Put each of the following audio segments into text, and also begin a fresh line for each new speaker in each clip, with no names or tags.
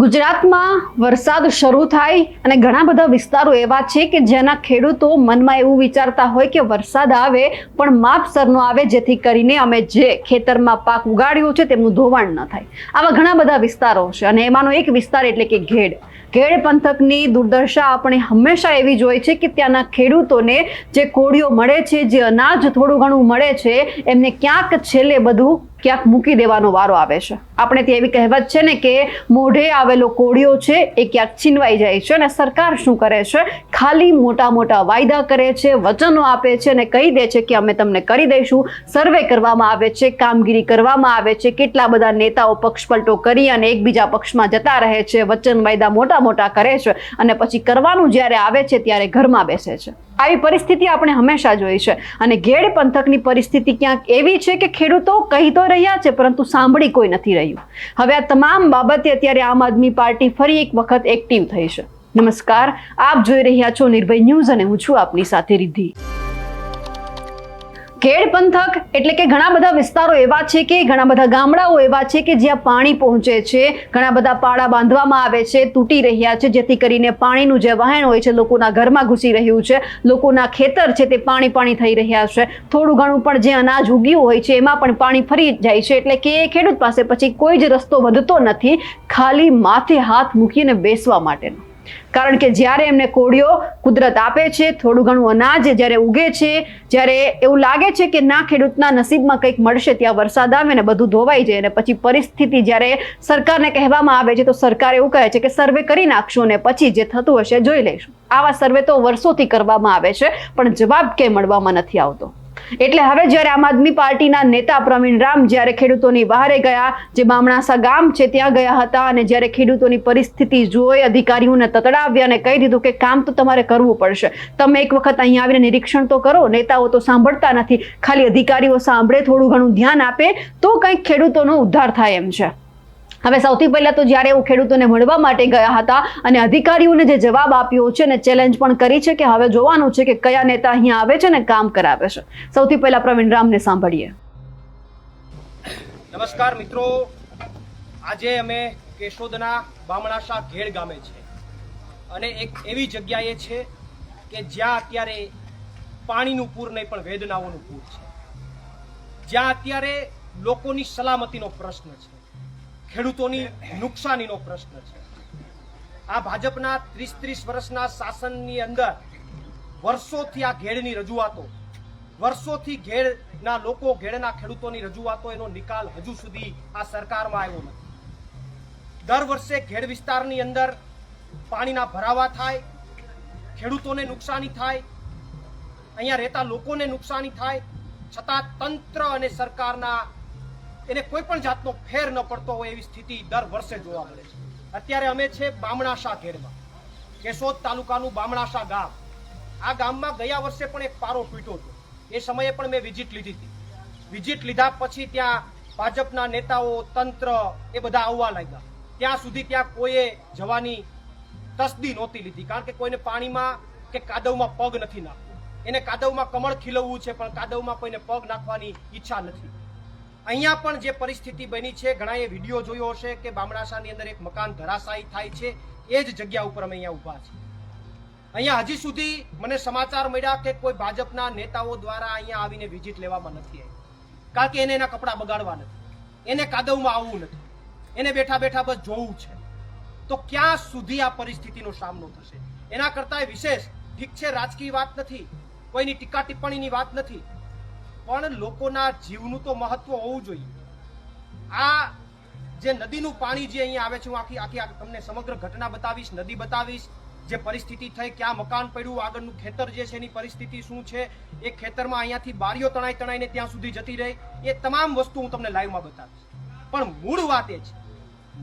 ગુજરાતમાં વરસાદ શરૂ થાય અને ઘણા બધા વિસ્તારો એવા છે કે જેના ખેડૂતો મનમાં એવું વિચારતા હોય કે વરસાદ આવે પણ માપસરનો આવે જેથી કરીને અમે જે ખેતરમાં પાક ઉગાડ્યો છે તેમનું ધોવાણ ન થાય. આવા ઘણા બધા વિસ્તારો છે અને એમાંનો એક વિસ્તાર એટલે કે ઘેડ. ઘેડ પંથકની દુર્દશા આપણે હંમેશા એવી જોઈ છે કે ત્યાંના ખેડૂતોને જે કોળીઓ મળે છે, જે અનાજ થોડું ઘણું મળે છે, એમને ક્યાંક છેલ્લે બધું ક્યાંક મૂકી દેવાનો વારો આવે છે. આપણે ત્યાં એવી કહેવત છે ને કે મોઢે આવેલો કોળિયો છે એ ક્યાંક છીનવાઈ જાય છે અને સરકાર શું કરે છે? ખાલી મોટા મોટા વાયદા કરે છે, વચનો આપે છે અને કહી દે છે કે અમે તમને કરી દઈશું. સર્વે કરવામાં આવે છે, કામગીરી કરવામાં આવે છે, કેટલા બધા નેતાઓ પક્ષપલટો કરી અને એકબીજા પક્ષમાં જતા રહે છે, વચન વાયદા મોટા મોટા કરે છે અને પછી કરવાનું જ્યારે આવે છે ત્યારે ઘરમાં બેસે છે. આવી પરિસ્થિતિ આપણે હંમેશા જોઈ છે. અને ઘેડ પંથકની પરિસ્થિતિ ક્યાંક એવી છે કે ખેડૂતો કહી તો રહ્યા છે, પરંતુ સાંભળી કોઈ નથી રહ્યું. હવે આ તમામ બાબતે અત્યારે આમ આદમી પાર્ટી ફરી એક વખત એક્ટિવ થઈ છે. નમસ્કાર, આપ જોઈ રહ્યા છો નિર્ભય ન્યૂઝ અને હું છું આપની સાથે રિદ્ધિ. ખેડ પંથક, એટલે કે ઘણા બધા વિસ્તારો એવા છે કે, ઘણા બધા ગામડાઓ એવા છે કે જ્યાં પાણી પહોંચે છે, ઘણા બધા પાળા બાંધવામાં આવે છે, તૂટી રહ્યા છે, જેથી કરીને પાણીનું જે વહેણ હોય છે, લોકોના ઘરમાં ઘૂસી રહ્યું છે, લોકોના ખેતર છે તે પાણી પાણી થઈ રહ્યા છે. થોડું ઘણું પણ જે અનાજ ઉગ્યું હોય છે, એમાં પણ પાણી ફરી જાય છે, એટલે કે ખેડૂત પાસે પછી કોઈ જ રસ્તો વધતો નથી, ખાલી માથે હાથ મૂકીને બેસવા માટેનો. કારણ કે જ્યારે એમને કોળીઓ કુદરત આપે છે, થોડું ઘણું અનાજ જ્યારે ઉગે છે, જ્યારે એવું લાગે છે કે ના, ખેડૂતના નસીબમાં કંઈક મળશે, ત્યાં વરસાદ આવે ને બધું ધોવાઈ જાય અને પછી પરિસ્થિતિ જ્યારે સરકારને કહેવામાં આવે છે, તો સરકાર એવું કહે છે કે સર્વે કરી નાખશું ને પછી જે થતું હશે જોઈ લઈશું. આવા સર્વે તો વર્ષોથી કરવામાં આવે છે, પણ જવાબ કે મળવામાં નથી આવતો. એટલે હવે જ્યારે આમ આદમી પાર્ટીના નેતા પ્રવીણ રામ જ્યારે ખેડૂતોની બહારે ગયા, જે બામણાસા ગામ છે ત્યાં ગયા હતા અને જ્યારે ખેડૂતોની પરિસ્થિતિ જોઈ, અધિકારીઓને તતડાવ્યા અને કહી દીધું કે કામ તો તમારે કરવું પડશે. તમે એક વખત અહીંયા આવીને નિરીક્ષણ તો કરો, નેતાઓ તો સાંભળતા નથી. ખાલી અધિકારીઓ સાંભળે, થોડું ઘણું ધ્યાન આપે, તો કંઈક ખેડૂતોનો ઉદ્ધાર થાય એમ છે. હવે સૌથી પહેલા તો જ્યારે એવું ખેડૂતોને મળવા માટે ગયા હતા અને અધિકારીઓને જે જવાબ આપ્યો છે ને ચેલેન્જ પણ કરી છે કે હવે જોવાનું છે કે કયા નેતા અહીંયા આવે છે ને કામ કરાવે છે. સૌથી પહેલા પ્રવીણ રામને સાંભળીએ.
નમસ્કાર મિત્રો. આજે અમે કેશોદના બામણાશા ઘેડ ગામે છે. અને એક એવી જગ્યાએ છે કે જ્યાં અત્યારે પાણીનું પૂર નહીં, પણ વેદનાઓનું પૂર છે. જ્યાં અત્યારે લોકોની સલામતીનો પ્રશ્ન છે. ખેડૂતોની નુકસાનીનો પ્રશ્ન છે. આ ભાજપના ત્રીસ ત્રીસ વર્ષના શાસનની અંદર વર્ષોથી આ ઘેડની રજૂઆતો, વર્ષોથી ઘેડના લોકો, ઘેડના ખેડૂતોની રજૂઆતો એનો નિકાલ હજુ સુધી આ સરકારમાં આવ્યો નથી. દર વર્ષે ઘેડ વિસ્તારની અંદર પાણીના ભરાવા થાય, ખેડૂતોને નુકસાની થાય, અહીંયા રહેતા લોકોને નુકસાની થાય, છતાં તંત્ર અને સરકારના એને કોઈ પણ જાતનો ફેર ન પડતો હોય એવી સ્થિતિ દર વર્ષે જોવા મળે છે. અત્યારે અમે છે બામણાશા ઘેરમાં. કેશોદ તાલુકાનું બામણાશા ગામ. આ ગામમાં ગયા વર્ષે પણ એક પારો તૂટ્યો હતો. એ સમયે પણ મેં વિઝિટ લીધી હતી. વિઝિટ લીધા પછી ત્યાં ભાજપના નેતાઓ, તંત્ર એ બધા આવવા લાગ્યા. ત્યાં સુધી ત્યાં કોઈએ જવાની તસદી નહોતી લીધી, કારણ કે કોઈને પાણીમાં કે કાદવમાં પગ નથી નાખવું. એને કાદવમાં કમળ ખીલવવું છે, પણ કાદવમાં કોઈને પગ નાખવાની ઈચ્છા નથી. અહીંયા પણ જે પરિસ્થિતિ બની છે, ઘણાએ વીડિયો જોયો હશે કે બામણાસાની અંદર એક મકાન ધરાશાયી થાય છે, એ જ જગ્યા ઉપર અમે અહીંયા ઊભા છીએ. અહીંયા હજી સુધી મને સમાચાર મળ્યા કે કોઈ ભાજપના નેતાઓ દ્વારા અહીંયા આવીને વિઝિટ લેવામાં નથી આવી. કારણ કે એને એના કપડાં બગાડવા નથી. એને કાદવમાં આવવું નથી. એને બેઠા બેઠા બસ જોવું છે. તો ક્યાં સુધી આ પરિસ્થિતિનો સામનો થશે? એના કરતાં વિશેષ ઠીક છે, રાજકીય વાત નથી. કોઈની ટીકા ટિપ્પણીની વાત નથી. પણ લોકોના જીવનું તો મહત્વ હોવું જોઈએ. આ જે નદીનું પાણી જે અહીંયા આવે છે, હું આખી આખી તમને સમગ્ર ઘટના બતાવીશ, નદી બતાવીશ, જે પરિસ્થિતિ થઈ, ક્યાં મકાન પડ્યું, આગળનું ખેતર જે છે એની પરિસ્થિતિ શું છે, એ ખેતરમાં અહીંયાથી બારીઓ તણાઈ તણાઈને ત્યાં સુધી જતી રહી, એ તમામ વસ્તુ હું તમને લાઈવમાં બતાવીશ. પણ મૂળ વાત એ છે,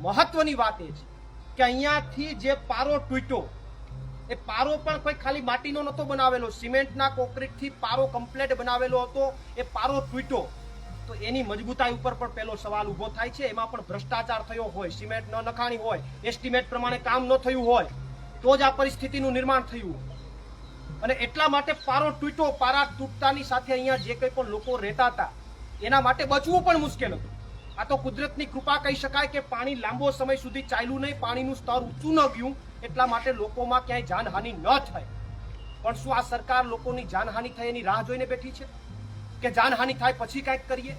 મહત્વની વાત એ છે કે અહીંયાથી જે પારો તૂટ્યો એ પારો પણ કોઈ ખાલી માટીનો નહોતો બનાવેલો. સિમેન્ટના કોન્ક્રીટથી પારો કમ્પ્લેટ બનાવેલો હતો. એ પારો તૂટ્યો. તો એની મજબૂતાઈ ઉપર પણ પહેલો સવાલ ઊભો થાય છે. એમાં પણ ભ્રષ્ટાચાર થયો હોય, સિમેન્ટ ન નખાણી હોય, એસ્ટિમેટ પ્રમાણે કામ ન થયું હોય, તો જ આ પરિસ્થિતિનું નિર્માણ થયું. અને એટલા માટે પારો તૂટ્યો, પારા તૂટતાની સાથે અહીંયા જે કંઈ પણ લોકો રહેતા હતા, એના માટે બચવું પણ મુશ્કેલ હતું. આ તો કુદરતની કૃપા કહી શકાય કે પાણી લાંબો સમય સુધી ચાલ્યું નહીં, પાણીનું સ્તર ઊંચું ન ગયું. એટલા માટે લોકોમાં ક્યાંય જાનહાનિ ન થાય. પણ શું આ સરકાર લોકોની જાનહાનિ થાય એની રાહ જોઈને બેઠી છે? કે જાનહાનિ થાય પછી કાંઈક કરીએ?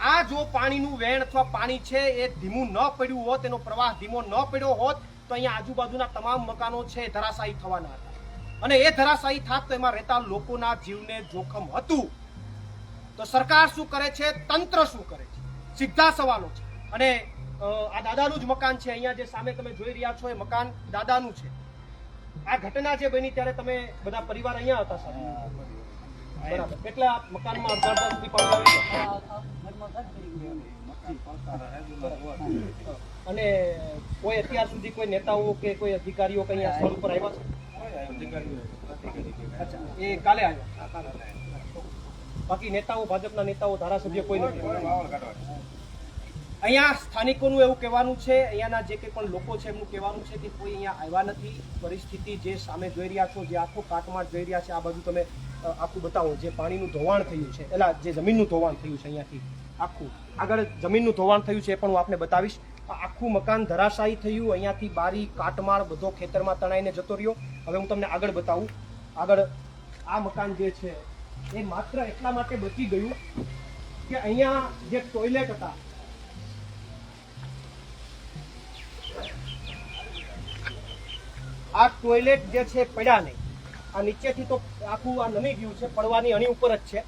આ જો પાણીનું વહેણ અથવા પાણી છે એ ધીમું ન પડ્યું હોત, એનો પ્રવાહ ધીમો ન પડ્યો હોત, તો અહીંયા આજુબાજુના તમામ મકાનો છે એ ધરાશાયી થવાના હતા. અને એ ધરાશાયી થાત તો એમાં રહેતા લોકોના જીવને જોખમ હતું. તો સરકાર શું કરે છે? તંત્ર શું કરે છે? સીધા સવાલો છે. અને આ દાદાનું જ મકાન છે. અહીંયા જે સામે તમે જોઈ રહ્યા છો એ મકાન દાદાનું છે. આ ઘટના જે બની ત્યારે તમે બધા પરિવાર અહીંયા હતા સર બરાબર. કેટલા મકાનમાં અડધા સુધી આવી અને કોઈ અત્યાર સુધી કોઈ નેતાઓ કે કોઈ અધિકારીઓ કઈ આ સ્થળ ઉપર આવ્યા છે? એ કાલે આવ્યા? બાકી નેતાઓ, ભાજપના નેતાઓ, ધારાસભ્ય કોઈ નથી. અહીંયા સ્થાનિકોનું એવું કહેવાનું છે, અહીંયાના જે કંઈ પણ લોકો છે, એમનું કહેવાનું છે કે કોઈ અહીંયા આવ્યા નથી. પરિસ્થિતિ જે સામે જોઈ રહ્યા છો, જે આખો કાટમાળ જોઈ રહ્યા છે, આ બાજુ તમે આખું બતાવો. જે પાણીનું ધોવાણ થયું છે, એલા, જે જમીનનું ધોવાણ થયું છે અહીંયાથી. આખું. આગળ જમીનનું ધોવાણ થયું છે એ પણ હું આપને બતાવીશ. આખું મકાન ધરાશાયી થયું, અહીંયાથી બારી, કાટમાળ, બધો ખેતરમાં તણાઈને જતો રહ્યો. હવે હું તમને આગળ બતાવું. આગળ આ મકાન જે છે, એ માત્ર એટલા માટે બચી ગયું કે અહીંયા જે ટોયલેટ હતા આ ટોયલેટ જે છે પડ્યા નહીં. આ નીચેથી તો આખું આ નમી ગયું છે, પડવાની અણી ઉપર જ છે.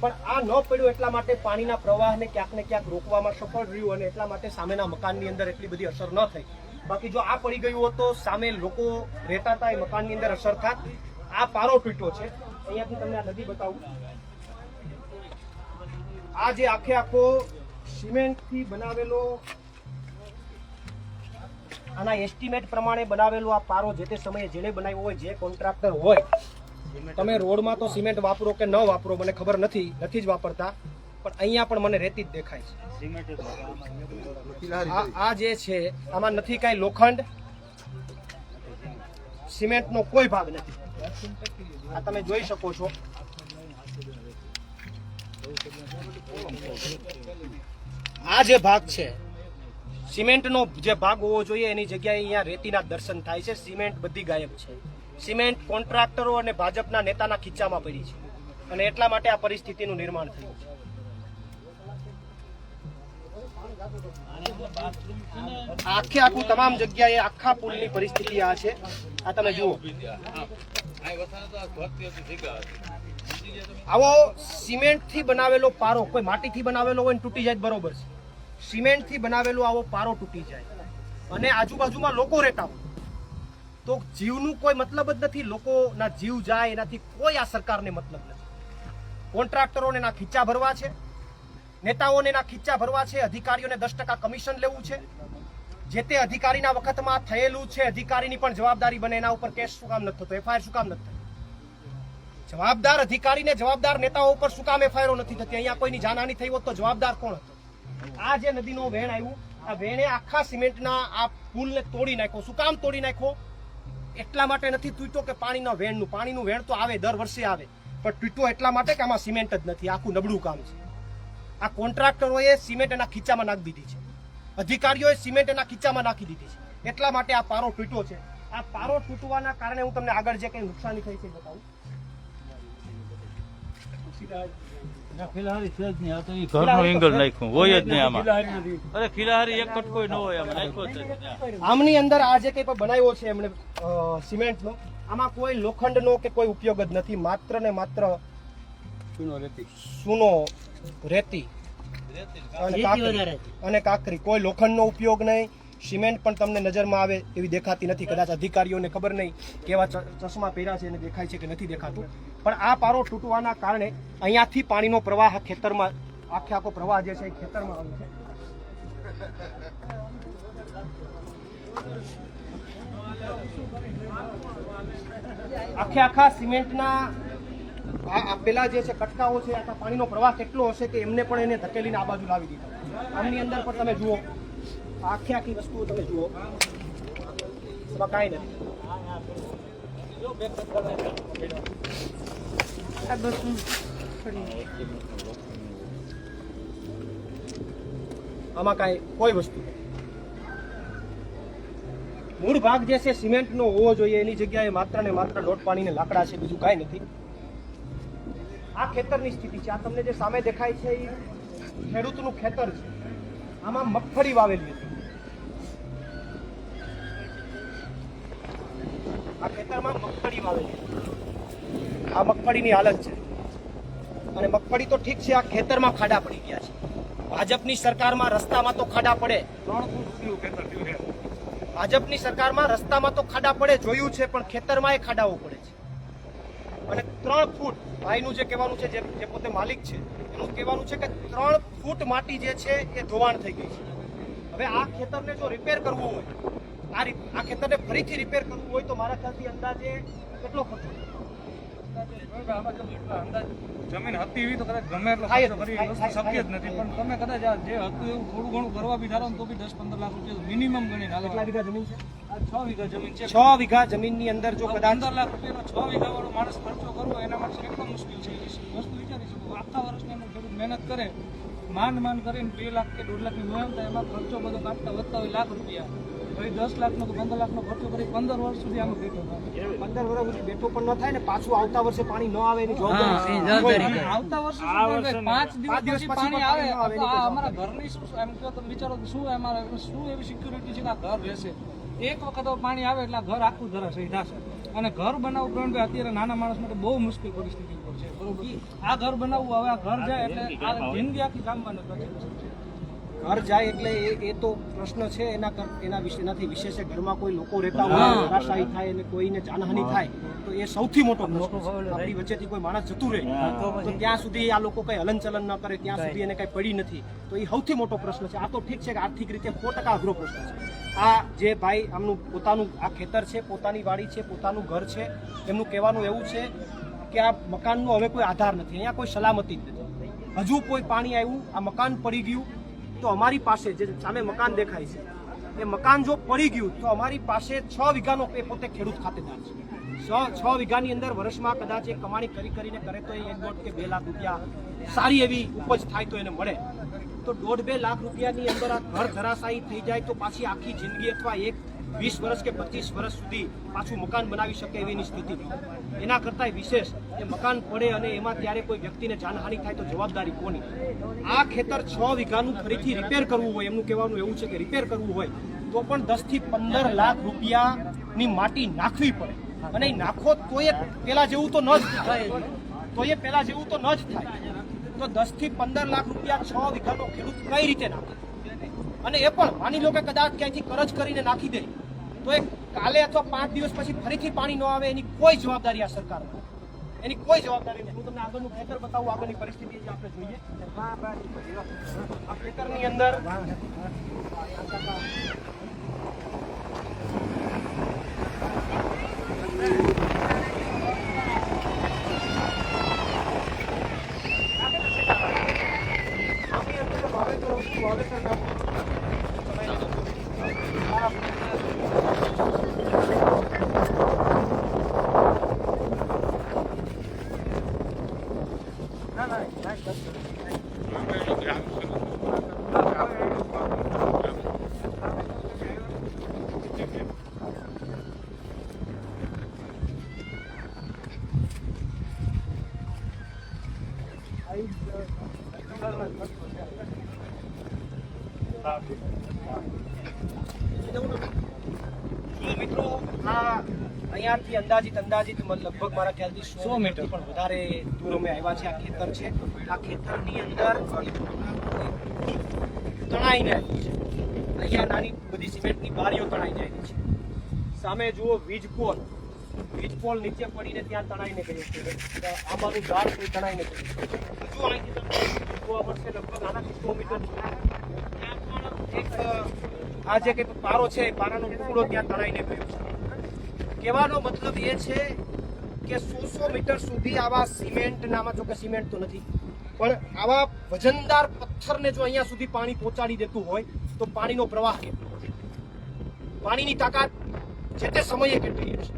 પણ આ ન પડ્યું એટલા માટે પાણીના પ્રવાહને ક્યાંક ને ક્યાંક રોકવામાં સફળ રહ્યું અને એટલા માટે સામેના મકાનની અંદર એટલી બધી અસર ન થઈ. બાકી જો આ પડી ગયું હોત તો સામે લોકો રહેતા હતા, એ મકાનની અંદર અસર થાત. આ પારો તૂટ્યો છે. અહીંયાથી તમને આ નદી બતાવું. આ જે આખે આખો સિમેન્ટથી બનાવેલો આના એસ્ટિમેટ પ્રમાણે બનાવેલો આ પારો જે તે સમયે જેણે બનાવ્યો હોય જે કોન્ટ્રાક્ટર હોય તમે રોડમાં તો સિમેન્ટ વાપરો કે ન વાપરો મને ખબર નથી નથી જ વાપરતા પણ અહીંયા પણ મને રેતી જ દેખાય છે. આ આ જે છે આમાં નથી કાંઈ લોખંડ સિમેન્ટનો કોઈ ભાગ નથી. આ તમે જોઈ શકો છો. આ જે ભાગ છે સિમેન્ટનો જે ભાગ હોવો જોઈએ, એની જગ્યાએ અહીંયા રેતીના દર્શન થાય છે. સિમેન્ટ બધી ગાયબ છે. સિમેન્ટ કોન્ટ્રાક્ટરો અને ભાજપના નેતાના ખીચામાં પડી છે. અને એટલા માટે આ પરિસ્થિતિનું નિર્માણ થયું છે. આખે આખું તમામ જગ્યાએ આખા પુલની પરિસ્થિતિ આ છે. આ તમે જુઓ. આવો સિમેન્ટથી બનાવેલો પારો, કોઈ માટીથી બનાવેલો હોય ને તૂટી જાય બરોબર છે. સિમેન્ટથી બનાવેલો આવો પારો તૂટી જાય અને આજુબાજુમાં લોકો રહેતા હોય. તો જીવનું કોઈ મતલબ જ નથી, લોકોના જીવ જાય એનાથી કોઈ આ સરકારને મતલબ નથી. કોન્ટ્રાક્ટરોને ના ખીચા ભરવા છે, નેતાઓને ના ખીચા ભરવા છે, અધિકારીઓને દસ ટકા કમિશન લેવું છે. જે તે અધિકારીના વખતમાં થયેલું છે, અધિકારીની પણ જવાબદારી બને, એના ઉપર કેસ શું કામ નથી થતો, એફઆઈઆર શું કામ નથી થતો? જવાબદાર અધિકારીને જવાબદાર નેતાઓ ઉપર શું કામ એફઆઈઆર નથી થતી? અહીંયા કોઈની જાનહાની થઈ હોત તો જવાબદાર કોણ હતો? આ જે નદીનો વેણ આવ્યું, આ વેણે આખા સિમેન્ટના આ પુલને તોડી નાખ્યો. શું કામ તોડી નાખ્યો? એટલા માટે નથી તૂટ્યો કે પાણીના વેણનું. પાણીનું વેણ તો આવે, દર વર્ષે આવે. પણ તૂટ્યો એટલા માટે કે આમાં સિમેન્ટ જ નથી. આખું નબળું કામ છે. આ કોન્ટ્રાક્ટરોએ સિમેન્ટ એના ખીચામાં નાખી દીધી છે. અધિકારીઓએ સિમેન્ટ એના ખીચામાં નાખી દીધી છે. એટલા માટે આ પારો તૂટ્યો છે. આ પારો તૂટવાના કારણે હું તમને આગળ જે કંઈ નુકસાની થઈ છે બતાવું.
ઘરનો એંગલ નાખ્યું. હોય જ નહીં. આમાં. અરે ખીલાહારી એક કટકોય ન હોય આમાં. નાખ્યો જ
આમની અંદર આ જે કંઈ પણ બનાવ્યો છે એમણે સિમેન્ટનો આમાં કોઈ લોખંડનો કે કોઈ ઉપયોગ જ નથી. માત્ર ને માત્ર સૂનો રેતી. અને કાકરી. અને કાકરી. કોઈ લોખંડનો ઉપયોગ નહીં. સિમેન્ટ પણ તમને નજરમાં આવે એવી દેખાતી નથી. કદાચ અધિકારીઓને ખબર નહીં કેવા ચશ્મા પહેર્યા છે અને દેખાય છે કે નથી દેખાતું. પણ આ પારો તૂટવાના કારણે અહીંયાથી પાણીનો પ્રવાહ ખેતરમાં, આખે આખો પ્રવાહ જે છે એ ખેતરમાં આવે છે. આખે આખા સિમેન્ટના આ પેલા જે છે કટકાઓ છે, આખા પાણીનો પ્રવાહ કેટલો હશે કે એમને પણ એને ધકેલીને આ બાજુ લાવી દીધા. આમની અંદર પણ તમે જુઓ. આખી આખી વસ્તુઓ તમે જુઓ. એમાં કાંઈ નથી. આમાં કાંઈ કોઈ વસ્તુ. મૂળ ભાગ જે છે સિમેન્ટનો હોવો જોઈએ. એની જગ્યાએ માત્ર ને માત્ર લોટ પાણી ને લાકડા છે બીજું કાંઈ નથી. આ ખેતરની સ્થિતિ છે. આ તમને જે સામે દેખાય છે એ ખેડૂતનું ખેતર છે. આમાં મગફળી વાવેલી આ ખેતરમાં મગફળી વાવેલી છે. આ મગફળીની હાલત છે. અને મગફળી તો ઠીક છે આ ખેતરમાં ખાડા પડી ગયા છે. ભાજપની સરકારમાં રસ્તામાં તો ખાડા પડે. ભાજપની સરકારમાં રસ્તામાં તો ખાડા પડે જોયું છે પણ ખેતરમાં એ ખાડાઓ પડે છે. અને ત્રણ ફૂટ ભાઈનું જે કહેવાનું છે જે જે પોતે માલિક છે એનું કહેવાનું છે કે ત્રણ ફૂટ માટી જે છે એ ધોવાણ થઈ ગઈ છે. હવે આ ખેતરને જો રિપેર કરવું હોય આ આ ખેતરને ફરીથી રિપેર કરવું હોય તો મારા ખ્યાલથી અંદાજે કેટલો ખર્ચો
જમીન હતી એવી તો કદાચ ગમે એટલો ખર્ચો કરી વસ્તુ શક્ય જ નથી. પણ તમે કદાચ જે હતું એવું થોડું ઘણું કરવા બી ધારો તો બી દસ પંદર લાખ રૂપિયા મિનિમમ ગણી નાખે
કેટલા વીઘા જમીન છે?
છ વીઘા જમીન છે.
છ વીઘા જમીનની અંદર જો કદાચ
પંદર લાખ રૂપિયાનો છ વીઘા વાળો માણસ ખર્ચો કરવો એના માટે એકદમ મુશ્કેલ છે. વસ્તુ વિચારી શકો આખા વર્ષની અંદર ખેડૂત મહેનત કરે માંડ માંડ કરીને બે લાખ કે દોઢ લાખની મહેનત એમાં ખર્ચો બધો કાઢતા વધતા હોય લાખ રૂપિયા. પછી દસ લાખનો કે પંદર લાખનો ખર્ચો કરી પંદર વર્ષ સુધી આમાં બેઠો થાય.
પંદર વર્ષ સુધી બેઠો પણ ન થાય ને પાછું આવતા વર્ષે પાણી ન આવે એની જવાબદારી
આવતા વર્ષે પાંચ દિવસ પાણી આવે? તો અમારા ઘરની શું એમ કહો તમે વિચારો કે શું અમારે શું એવી સિક્યુરિટી છે કે આ ઘર રહેશે? એક વખત પાણી આવે એટલે ઘર આખું ધરાશે થશે અને ઘર બનાવવું પ્રવીણભાઈ અત્યારે નાના માણસ માટે બહુ મુશ્કેલ પરિસ્થિતિ ઉપર છે. બરોબર? આ ઘર બનાવવું હવે આ ઘર જાય એટલે આ જિંદગી આખી કામમાં નથી
ઘર જાય એટલે એ એ તો પ્રશ્ન છે એના એના વિશે એનાથી વિશેષ ઘરમાં કોઈ લોકો રહેતા હોય નિરાશાઈ થાય અને કોઈને જાનહાનિ થાય તો એ સૌથી મોટો પ્રશ્ન છે. આપણી વચ્ચેથી કોઈ માણસ જતું રહે તો ત્યાં સુધી આ લોકો કઈ હલનચલન ન કરે ત્યાં સુધી એને કઈ પડી નથી. તો એ સૌથી મોટો પ્રશ્ન છે. આ તો ઠીક છે કે આર્થિક રીતે સો ટકા અઘરો પ્રશ્ન છે. આ જે ભાઈ આમનું પોતાનું આ ખેતર છે પોતાની વાડી છે પોતાનું ઘર છે એમનું કહેવાનું એવું છે કે આ મકાનનો હવે કોઈ આધાર નથી. અહીંયા કોઈ સલામતી જ નથી. હજુ કોઈ પાણી આવ્યું આ મકાન પડી ગયું તો અમારી પાસે જે સામે મકાન દેખાય છે, એ મકાન જો પડી ગયું તો અમારી પાસે છ વીઘાનો એ પોતે ખેડૂત ખાતેદાર છે. છ છ વીઘાની અંદર વર્ષમાં કદાચ એ કમાણી કરી કરીને કરે તો એ એક દોઢ કે બે લાખ રૂપિયા સારી એવી ઉપજ થાય તો એને મળે. તો દોઢ બે લાખ રૂપિયાની અંદર આ ઘર ધરાશાયી થઈ જાય તો પાછી આખી જિંદગી અથવા એક વીસ વર્ષ કે પચીસ વર્ષ સુધી પાછું મકાન બનાવી શકે એવીની સ્થિતિ. એના કરતાંય વિશેષ એ મકાન પડે અને એમાં ત્યારે કોઈ વ્યક્તિને જાનહાનિ થાય તો જવાબદારી કોની? આ ખેતર છ વીઘાનું ફરીથી રિપેર કરવું હોય, એમનું કહેવાનું એવું છે કે રિપેર કરવું હોય, તો પણ દસથી પંદર લાખ રૂપિયાની માટી નાખવી પડે. અને નાખો તો એ પેલા જેવું તો ન જ થાય. તો એ પેલા જેવું તો ન જ થાય. તો દસથી પંદર લાખ રૂપિયા છ વીઘાનો ખેડૂત કઈ રીતે નાખે? અને એ પણ માની લો કે કદાચ ક્યાંયથી કરજ કરીને નાખી દે. તો એ કાલે અથવા પાંચ દિવસ પછી ફરીથી પાણી ન આવે એની કોઈ જવાબદારી આ સરકાર એની કોઈ જવાબદારી નથી. હું તમને આગળનું ખેતર બતાવું આગળની પરિસ્થિતિ જે આપણે જોઈએ. આ ખેતરની અંદર જો મિત્રો આ અહીંયાથી અંદાજિત અંદાજિત લગભગ મારા ખ્યાલથી સો મીટર. પણ વધારે દૂર અમે આવ્યા છે આ ખેતર છે. આ ખેતરની અંદર તણાઈને આવ્યું છે અહીંયા નાની બધી સિમેન્ટની બારીઓ તણાઈ જાય છે. સામે જુઓ વીજ પોલ. વીજ પોલ નીચે પડીને ત્યાં તણાઈને ગયો છે. આંબાનું ઝાડ કોઈ તણાઈને ગયું છે. હજુ અહીંથી જોવા મળશે લગભગ આનાથી સો મીટર ત્યાં પણ એક આ જે કંઈ પારો છે એ પારાનો ટુકડો ત્યાં તણાઈને ગયો છે. કહેવાનો મતલબ એ છે કે સો સો મીટર સુધી આવા સિમેન્ટ નામાં જો કે સિમેન્ટ તો નથી, પણ આવા વજનદાર પથ્થરને જો અહીંયા સુધી પાણી પહોંચાડી દેતું હોય તો પાણીનો પ્રવાહ કેટલો પાણીની તાકાત જે તે સમયે કેટલી હશે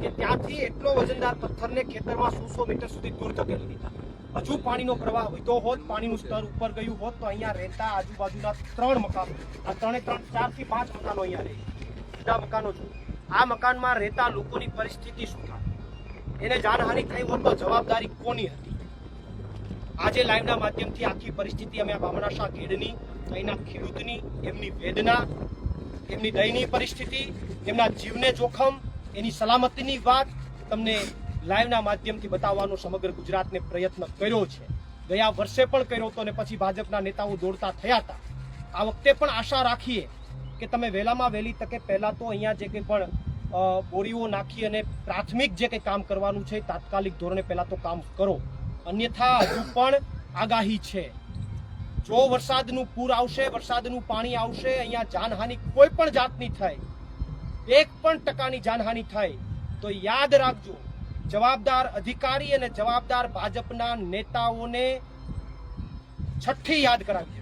કે ત્યાંથી એટલો વજનદાર પથ્થરને ખેતરમાં સો સો મીટર સુધી દૂર ધકેલી દીધા. હજુ પાણીનો પ્રવાહ વધ્યો હોત, પાણીનું સ્તર ઉપર ગયું હોત, તો અહીંયા રહેતા આજુબાજુના ત્રણ મકાનો, આ ત્રણે ત્રણ, ચારથી પાંચ મકાનો અહીંયા રહે. બધા મકાનો છે. આ મકાનમાં રહેતા લોકોની પરિસ્થિતિ શું થાય? એને જાનહાનિ થઈ હોત તો જવાબદારી કોની હતી? આજે લાઈવના માધ્યમથી આખી પરિસ્થિતિ અમે આ બામણા શાહ ગેડની, અહીંના ખેડૂતની, એમની વેદના, એમની દયનીય પરિસ્થિતિ, એમના જીવને જોખમ, એની સલામતીની વાત તમને લાઈવના માધ્યમથી બતાવવાનો સમગ્ર ગુજરાતને પ્રયત્ન કર્યો છે. ગયા વર્ષે પણ કર્યો હતો અને પછી ભાજપના નેતાઓ દોડતા થયા હતા. આ વખતે પણ આશા રાખીએ કે તમે વહેલામાં વહેલી તકે પહેલાં તો અહીંયા જે કંઈ પણ બોરીઓ નાખી અને પ્રાથમિક જે કંઈ કામ કરવાનું છે તાત્કાલિક ધોરણે પહેલાં તો કામ કરો. અન્યથા હજુ પણ આગાહી છે. જો વરસાદનું પૂર આવશે, વરસાદનું પાણી આવશે, અહીંયા જાનહાનિ કોઈ પણ જાતની થાય, એક પણ ટકાની જાનહાનિ થાય, તો યાદ રાખજો, જવાબદાર અધિકારી અને જવાબદાર ભાજપના નેતાઓને છઠ્ઠી યાદ કરાવી દેશે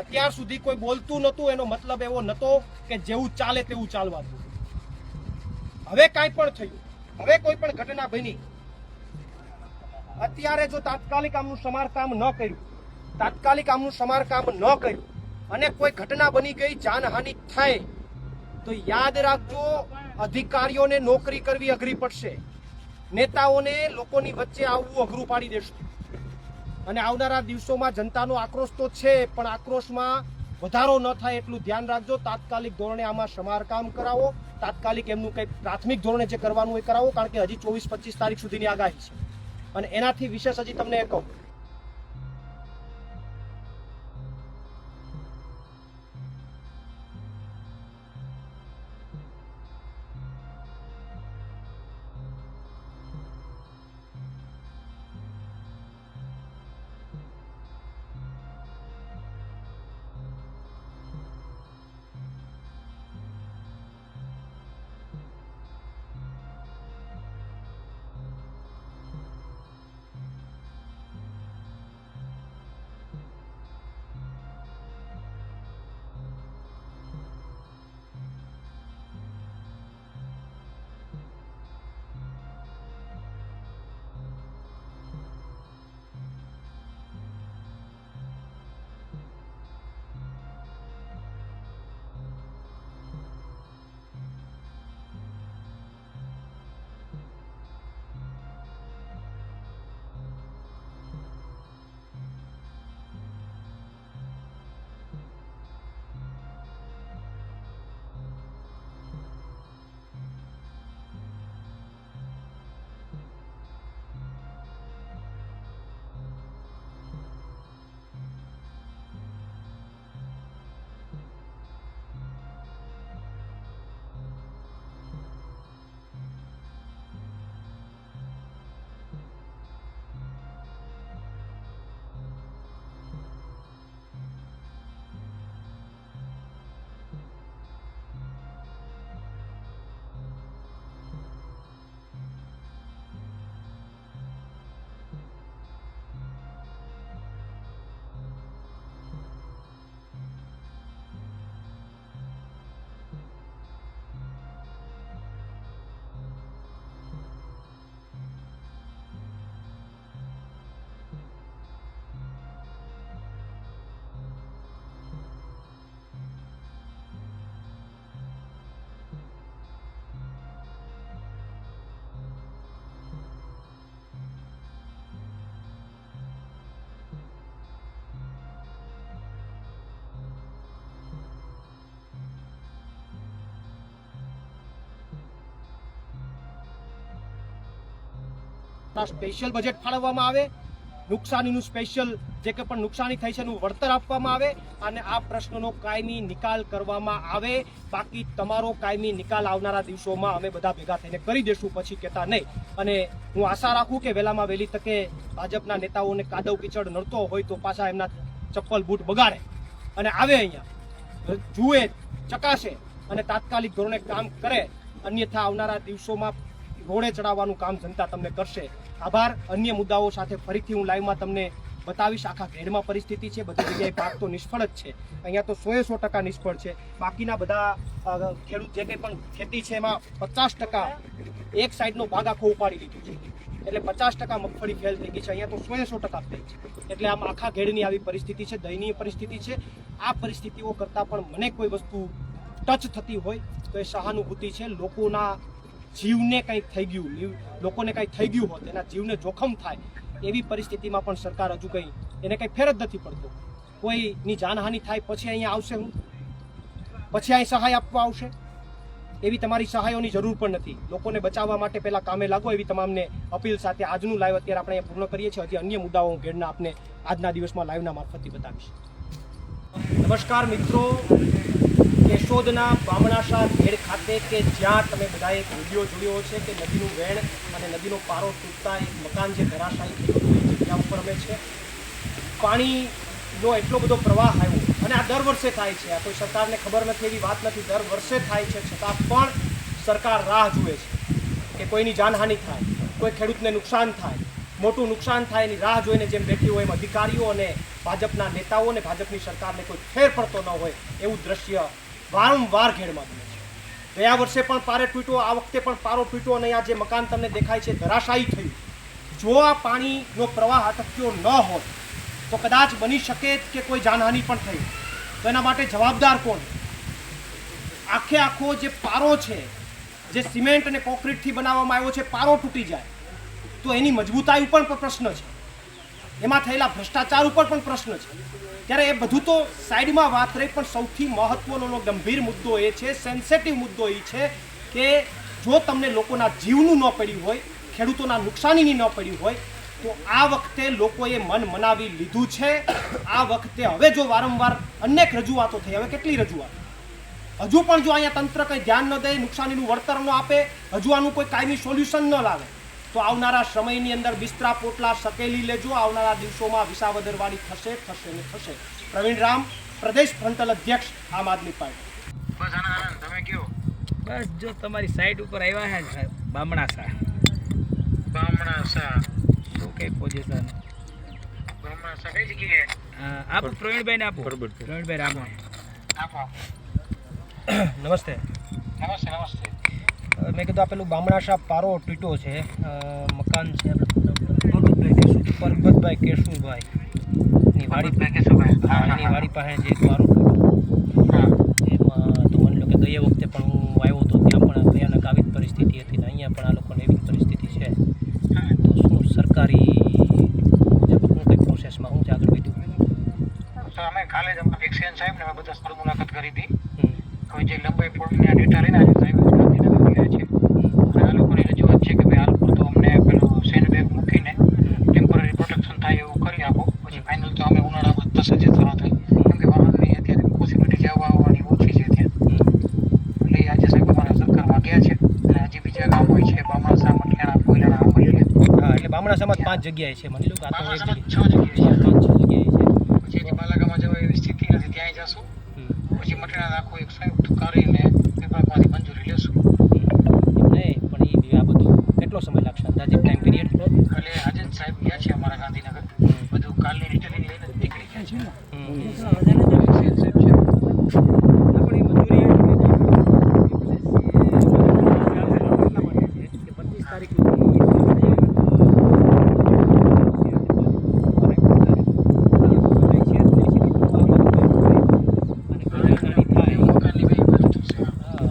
અત્યાર સુધી કોઈ બોલતું નહોતું, એનો મતલબ એવો નહોતો કે જેવું ચાલે તેવું ચાલવાતું હવે કાંઈ પણ થયું. હવે કોઈ પણ ઘટના બની. અત્યારે જો તાત્કાલિક આમનું સમારકામ ન કર્યું, તાત્કાલિક આમનું સમારકામ ન કર્યું, અને કોઈ ઘટના બની ગઈ, જાનહાનિ થાય, તો યાદ રાખજો, અધિકારીઓને નોકરી કરવી અઘરી પડશે. નેતાઓને લોકોની વચ્ચે આવવું અઘરું પાડી દેશે. અને આવનારા દિવસોમાં જનતાનો આક્રોશ તો છે, પણ આક્રોશમાં વધારો ન થાય એટલું ધ્યાન રાખજો. તાત્કાલિક ધોરણે આમાં સમારકામ કરાવો. તાત્કાલિક એમનું કંઈ પ્રાથમિક ધોરણે જે કરવાનું એ કરાવો, કારણ કે હજી ચોવીસ પચીસ તારીખ સુધીની આગાહી છે. અને એનાથી વિશેષ હજી તમને એ કહું સ્પેશિયલ બજેટ ફાળવવામાં આવે. નુકસાનીનું સ્પેશિયલ જે કે પણ નુકસાની થઈ છે એનું વળતર આપવામાં આવે અને આ પ્રશ્નનો કાયમી નિકાલ કરવામાં આવે. બાકી તમારો કાયમી નિકાલ આવનારા દિવસોમાં અમે બધા ભેગા થઈને કરી દેશું, પછી કહેતા નહીં. અને હું આશા રાખું કે વહેલામાં વહેલી તકે ભાજપના નેતાઓને કાદવ કીચડ નડતો હોય તો પાછા એમના ચપ્પલ બૂટ બગાડે. અને આવે અહીંયા, જુએ, ચકાસે અને તાત્કાલિક ધોરણે કામ કરે. અન્યથા આવનારા દિવસોમાં રોડે ચડાવવાનું કામ જનતા તમને કરશે. આભાર. અન્ય મુદ્દાઓ સાથે ફરીથી હું લાઈવમાં તમને બતાવીશ. આખા ગ્રેડમાં પરિસ્થિતિ છે. બધી જગ્યાએ પાક તો નિષ્ફળ જ છે. અહીંયા તો સોએ સો ટકા નિષ્ફળ છે. બાકીના બધા ખેડૂત જે કંઈ પણ ખેતી છે એમાં પચાસ ટકા એક સાઈડનો ભાગ આખો ઉપાડી લીધો છે. એટલે પચાસ ટકા મગફળી ફેલ થઈ ગઈ છે. અહીંયા તો સોએ સો ટકા ફેલ છે. એટલે આમ આખા ઘેડની આવી પરિસ્થિતિ છે. દયનીય પરિસ્થિતિ છે. આ પરિસ્થિતિઓ કરતાં પણ મને કોઈ વસ્તુ ટચ થતી હોય તો એ સહાનુભૂતિ છે. લોકોના જીવને કંઈક થઈ ગયું લોકોને કંઈક થઈ ગયું હોત, એના જીવને જોખમ થાય, એવી પરિસ્થિતિમાં પણ સરકાર હજુ કંઈ એને કંઈ ફેર જ નથી પડતો. કોઈની જાનહાનિ થાય, પછી અહીંયા આવશે હું? પછી અહીં સહાય આપવા આવશે? એવી તમારી સહાયોની જરૂર પણ નથી. લોકોને બચાવવા માટે પહેલાં કામે લાગો, એવી તમામને અપીલ સાથે આજનું લાઈવ અત્યારે આપણે અહીંયા પૂર્ણ કરીએ છીએ. હજી અન્ય મુદ્દાઓ હું ઘેરના આપને આજના દિવસમાં લાઈવના મારફતથી બતાવીશ. નમસ્કાર મિત્રો. કેશોદના બામણાશા ઘેડ ખાતે કે જ્યાં તમે બધાએ એક વીડિયો જોયો છે કે નદીનું વેણ અને નદીનો પારો તૂટતા એક મકાન જે ધરાશાયી થયું એ જગ્યા ઉપર અમે છે. પાણીનો એટલો બધો પ્રવાહ આવ્યો અને આ દર વર્ષે થાય છે. આ કોઈ સરકારને ખબર નથી, એવી વાત નથી. દર વર્ષે થાય છે, છતાં પણ સરકાર રાહ જુએ છે કે કોઈની જાનહાનિ થાય, કોઈ ખેડૂતને નુકસાન થાય, મોટું નુકસાન થાય એની રાહ જોઈને જેમ બેઠી હોય એમ અધિકારીઓ અને ભાજપના નેતાઓ અને ભાજપની સરકારને કોઈ ફેર પડતો ન હોય એવું દ્રશ્ય વારંવાર ઘેડમાં બને છે. ગયા વર્ષે પણ પારે તૂટ્યો, આ વખતે પણ પારો તૂટ્યો અને આ જે મકાન તમને દેખાય છે, ધરાશાયી થયું. જો આ પાણીનો પ્રવાહ અટક્યો ન હોત તો કદાચ બની શકે કે કોઈ જાનહાનિ પણ થઈ. તો એના માટે જવાબદાર કોણ? આખે આખો જે પારો છે, જે સિમેન્ટ અને કોન્ક્રીટથી બનાવવામાં આવ્યો છે, પારો તૂટી જાય. તો એની મજબૂતાઈ પણ પ્રશ્ન છે. એમાં થયેલા ભ્રષ્ટાચાર ઉપર પણ પ્રશ્ન છે. ત્યારે એ બધું તો સાઈડમાં વાત રહી, પણ સૌથી મહત્વનો ગંભીર મુદ્દો એ છે સેન્સેટિવ મુદ્દો એ છે કે જો તમને લોકોના જીવનું ન પડ્યું હોય, ખેડૂતોના નુકસાનીની ન પડ્યું હોય, તો આ વખતે લોકોએ મન મનાવી લીધું છે. આ વખતે હવે જો વારંવાર અનેક રજૂઆતો થઈ, હવે કેટલી રજૂઆત? હજુ પણ જો અહીંયા તંત્ર કંઈ ધ્યાન ન દે, નુકસાનીનું વળતર ન આપે, હજુ આનું કોઈ કાયમી સોલ્યુશન ન લાવે તો આવનારા સમયની અંદર બિસ્તરા પોટલા સકેલી લેજો. આવનારા દિવસોમાં વિસાવદરવાળી થશે થશે ને થશે. પ્રવીણ રામ પ્રદેશ ફ્રન્ટલ અધ્યક્ષ આમ આદમી પાર્ટી.
બસ આનંદ તમે કયો?
બસ જો તમારી સાઈડ ઉપર આવ્યા છે સાહેબ બામણા સા
બામણા સા
શું કઈ પોઝિશન
બામણા સા કઈ જગ્યાએ?
આપો પ્રવીણભાઈ ને આપો પ્રવીણભાઈ રામ.
આપો.
નમસ્તે.
નમસ્તે નમસ્તે.
મેં કીધું આપેલું પેલું બામણાશા પારો ટીટો છે મકાન છે. પરબતભાઈ કેશુ પરબતભાઈ કેશુભાઈ. ની વાડી
હા
એની વાડી પાસે જે પારો
હા
એમાં તો માની લો કે ગયા વખતે પણ હું આવ્યો હતો ત્યાં પણ ભયાનક આવી જ પરિસ્થિતિ હતી ને અહીંયા પણ આ લોકોને એવી પરિસ્થિતિ છે. તો શું સરકારી શું કંઈ પ્રોસેસમાં હું જાગૃત આગળ વધ્યું?
તો અમે કાલે જ અમારા એક્સચેન્જ સાહેબ ને અમે બધા સ્થળ મુલાકાત કરી હતી. હવે જે લંબાઈ ફોર્મના ડેટા લઈને આજે સાહેબ ગાંધીનગર ગયા છે અને આ લોકોની રજૂઆત છે કે ભાઈ હાલ પૂરતું અમને પેલું સેન્ડ બેગ મૂકીને ટેમ્પરરી પ્રોટેક્શન થાય એવું કરી આપો પછી ફાઇનલ તો થશે જે થવા થાય કેમ કે વાહનની અત્યારે પોસિબિલિટી જવા આવવાની ઓછી છે ત્યાં. એટલે આજે સાહેબ અમારા સરકારમાં ગયા છે અને હજી બીજા ગામ હોય છે બામણાસા મઠિયાણા કોયલાણા આંબલિયા
હા એટલે બામણા સમાજ પાંચ જગ્યાએ છે મને લોકો આ તો
બામણાસામાં છ જગ્યાએ છે.
પાંચ છ જગ્યાએ
પછી એની બાલાગામાં જવા એવી સ્થિતિ નથી ત્યાંય જશું. પછી મઠિયાણા આખું એક સંયુક્ત કરીને વિભાગમાંથી મંજૂરી લેશું
નહીં પણ એ આ બધું કેટલો સમય લાગશે અંદાજે ટાઈમ પીરિયડ
એટલે આજે જ સાહેબ ગયા છે અમારા ગાંધીનગર બધું કાલની ડિટેલિંગ લઈને જ નીકળી ગયા છે સેલ સાહેબ છે મકાનની બે બાજુ થશે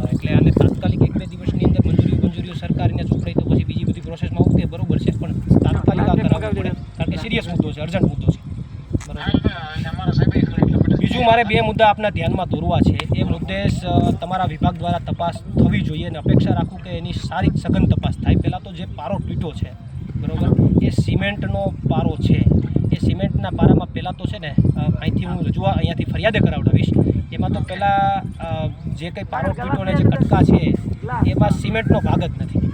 એટલે આને તાત્કાલિક એક બે દિવસની અંદર મંજૂરી મંજૂરીઓ સરકારીને ચોપડાઈ તો પછી બીજી બધી પ્રોસેસમાં ઓકે બરોબર છે પણ તાત્કાલિક આ કરાવવું પડે સિરિયસ મુદ્દો છે અર્જન્ટ મુદ્દો છે. બીજું મારે બે મુદ્દા આપના ધ્યાનમાં દોરવા છે. એ મુદ્દે તમારા વિભાગ દ્વારા તપાસ થવી જોઈએ અને અપેક્ષા રાખું કે એની સારી સઘન તપાસ થાય. પહેલાં તો જે પારો તૂટ્યો છે બરોબર એ સિમેન્ટનો પારો છે. એ સિમેન્ટના પારામાં પહેલાં તો છે ને અહીંથી હું રજૂઆત અહીંયાથી ફરિયાદે કરાવડાવીશ. એમાં તો પહેલાં જે કંઈ પારો તૂટ્યો ને જે કટકા છે એમાં સિમેન્ટનો ભાગ જ નથી.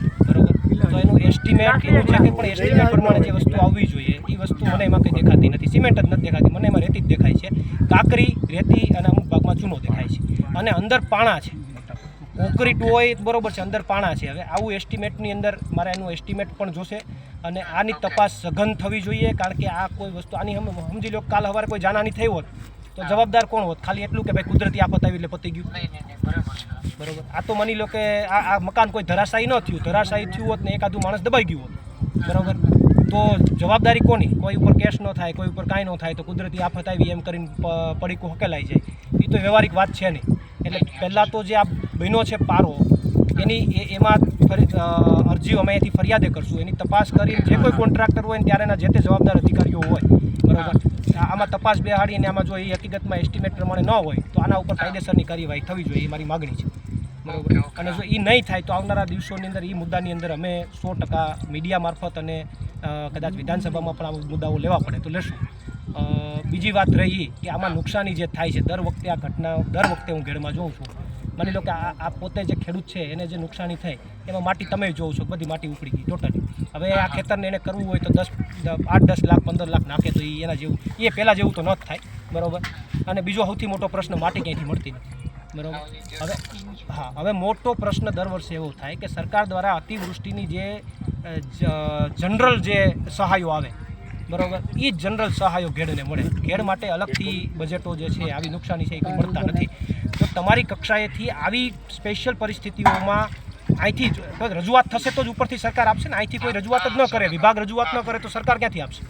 તો એનું એસ્ટિમેટ એવું છે કે પણ એસ્ટિમેટ પ્રમાણે જે વસ્તુ આવવી જોઈએ એ વસ્તુ મને એમાં કંઈ દેખાતી નથી. સિમેન્ટ જ નથી દેખાતી. મને એમાં રેતી જ દેખાય છે. કાકરી રેતી અને અમુક ભાગમાં ચૂનો દેખાય છે. અને અંદર પાણા છે. કોન્ક્રીટ હોય બરોબર છે અંદર પાણા છે. હવે આવું એસ્ટિમેટની અંદર મારે એનું એસ્ટિમેટ પણ જોશે અને આની તપાસ સઘન થવી જોઈએ કારણ કે આ કોઈ વસ્તુ આની સમજી લો કાલ સવારે કોઈ જાનહાની થઈ હોત તો જવાબદાર કોણ હોત? ખાલી એટલું કે ભાઈ કુદરતી આફત આવી એટલે પતી ગયું?
બરાબર
બરોબર. આ તો માની લો કે આ આ મકાન કોઈ ધરાશાયી ન થયું. ધરાશાયી થયું હોત ને એકાદું માણસ દબાઈ ગયું હોત. બરાબર? તો જવાબદારી કોની? કોઈ ઉપર કેસ ન થાય કોઈ ઉપર કાંઈ ન થાય તો કુદરતી આફત આવી એમ કરીને પડીકું હકેલાઈ જાય. એ તો વ્યવહારિક વાત છે નહીં એટલે પહેલાં તો જે આ બહેનો છે પારો એની એ- એમાં અરજીઓ અમે અહીંથી ફરિયાદે કરશું. એની તપાસ કરીને જે કોઈ કોન્ટ્રાક્ટર હોય ને ત્યારે એના જે તે જવાબદાર અધિકારીઓ હોય બરાબર? આમાં તપાસ બેહાડીને આમાં જો એ હકીકતમાં એસ્ટિમેટ પ્રમાણે ન હોય તો આના ઉપર કાયદેસરની કાર્યવાહી થવી જોઈએ એ મારી માગણી છે. બરાબર? અને જો એ નહીં થાય તો આવનારા દિવસોની અંદર એ મુદ્દાની અંદર અમે સો ટકા મીડિયા મારફત અને કદાચ વિધાનસભામાં પણ આ મુદ્દાઓ લેવા પડે તો લેશું. બીજી વાત રહી કે આમાં નુકસાની જે થાય છે દર વખતે આ ઘટના દર વખતે હું ઘેડમાં જોઉં છું. માની લો કે આ આ પોતે જે ખેડૂત છે એને જે નુકસાની થઈ એમાં માટી તમે જોવો છો બધી માટી ઉપડી ગઈ ટોટલી હવે આ ખેતરને એને કરવું હોય તો દસ આઠ દસ લાખ પંદર લાખ નાખે તો એ એના જેવું. એ પહેલાં જેવું તો ન જ થાય બરાબર? અને બીજો સૌથી મોટો પ્રશ્ન માટી ક્યાંયથી મળતી નથી બરાબર? હવે હા હવે મોટો પ્રશ્ન દર વર્ષે એવો થાય કે સરકાર દ્વારા અતિવૃષ્ટિની જે જનરલ જે સહાયો આવે બરાબર? એ જનરલ સહાયો ઘેડને મળે. ઘેડ માટે અલગથી બજેટો જે છે આવી નુકસાની છે એ કોઈ મળતા નથી. તો તમારી કક્ષાએથી આવી સ્પેશિયલ પરિસ્થિતિઓમાં અહીંથી જ રજૂઆત થશે તો જ ઉપરથી સરકાર આપશે ને? અહીંથી કોઈ રજૂઆત જ ન કરે, વિભાગ રજૂઆત ન કરે તો સરકાર ક્યાંથી આપશે.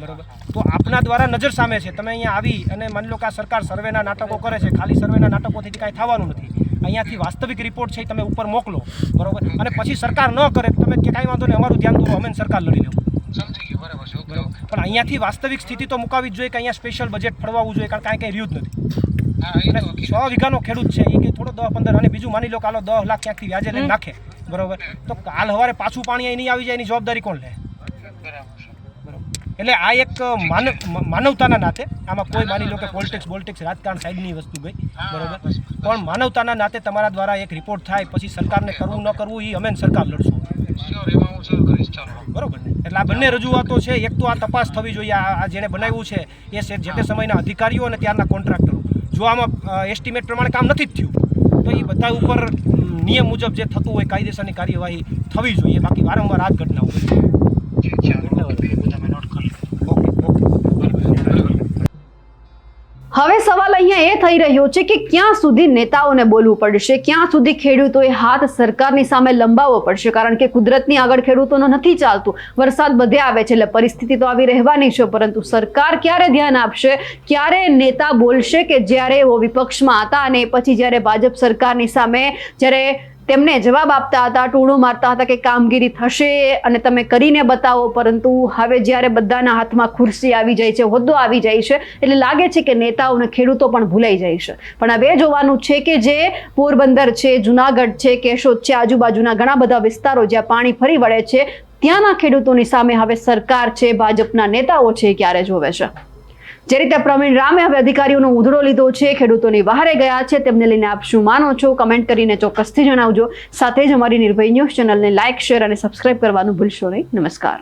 બરોબર. તો આપના દ્વારા નજર સામે છે. તમે અહીંયા આવી અને માની લો કે આ સરકાર સર્વેના નાટકો કરે છે, ખાલી સર્વેના નાટકોથી કાંઈ થવાનું નથી. અહીંયાથી વાસ્તવિક રિપોર્ટ છે તમે ઉપર મોકલો, બરોબર? અને પછી સરકાર ન કરે તમે કે કાંઈ વાંધો નહીં, અમારું ધ્યાન દોરો, અમે સરકાર લડી
ઓકે
પણ અહીંયાથી વાસ્તવિક સ્થિતિ તો મુકાવી જ જોઈએ કે અહીંયા સ્પેશિયલ બજેટ ફળવાવું જોઈએ, કારણ કાંઈ કંઈ રહ્યું જ નથી. સો વીઘાનો ખેડૂત છે એ કે થોડો દસ પંદર અને બીજું માની લો કે હાલો દસ લાખ ક્યાંકથી વ્યાજે લઈને નાખે બરોબર? તો કાલ સવારે પાછું પાણી અહીં નહીં આવી જાય એની જવાબદારી કોણ લે? એટલે આ એક માનવ માનવતાના નાતે આમાં કોઈ માની લો કે પોલિટિક્સ બોલિટિક્સ રાજકારણ સાઈડની વસ્તુ ગઈ બરોબર? પણ માનવતાના નાતે તમારા દ્વારા એક રિપોર્ટ થાય પછી સરકારને કરવું ન કરવું એ અમે સરકાર લડશું. બરોબર ને? એટલે આ બંને રજૂઆતો છે એક તો આ તપાસ થવી જોઈએ આ જેને જેણે બનાવ્યું છે એ જે તે સમયના અધિકારીઓ અને ત્યારના કોન્ટ્રાક્ટરો જો આમાં એસ્ટિમેટ પ્રમાણે કામ નથી જ થયું. તો એ બધા ઉપર નિયમ મુજબ જે થતું હોય કાયદેસરની કાર્યવાહી થવી જોઈએ. બાકી વારંવાર આ જ ઘટનાઓ બને.
ઠીક છે ઓકે બે બધા મેં નોટ કરી લીધું.
ઓકે ઓકે
બરાબર
હવે સવાલ અહીંયા એ થઈ રહ્યો છે કે ક્યાં સુધી નેતાઓને બોલવું પડશે? ક્યાં સુધી ખેડૂતોએ હાથ સરકારની સામે લંબાવવો પડશે? કારણ કે કુદરતની આગળ ખેડૂતોનો નથી ચાલતું. વરસાદ બધે આવે છે એટલે પરિસ્થિતિ તો આવી રહેવાની છે, પરંતુ સરકાર ક્યારે ધ્યાન આપશે? ક્યારે નેતા બોલશે કે જ્યારે એઓ વિપક્ષમાં હતા અને પછી જ્યારે ભાજપ સરકારની સામે જ્યારે તેમને જવાબ આપતા હતા ટોળું મારતા હતા કે કામગીરી થશે અને તમે કરીને બતાવો, પરંતુ હવે જ્યારે બધાના હાથમાં ખુરશી આવી જાય છે, હોદ્દો આવી જાય છે, એટલે લાગે છે કે નેતાઓ અને ખેડૂતો પણ ભૂલાઈ જાય છે. પણ હવે જોવાનું છે કે જે પોરબંદર છે, જુનાગઢ છે, કેશોદ છે, આજુબાજુના ઘણા બધા વિસ્તારો જ્યાં પાણી ફરી વળે છે, ત્યાંના ખેડૂતોની સામે હવે સરકાર છે, ભાજપના નેતાઓ છે ક્યારે જોવે છે? જે રીતે પ્રવીણ રામે હવે અધિકારીઓનો ઉધડો લીધો છે, ખેડૂતોની વહારે ગયા છે, તેમને લઈને આપ શું માનો છો? કમેન્ટ કરીને ચોક્કસથી જણાવજો. સાથે જ અમારી નિર્ભય ન્યૂઝ ચેનલને લાઇક, શેર અને સબસ્ક્રાઇબ કરવાનું ભૂલશો નહીં. નમસ્કાર.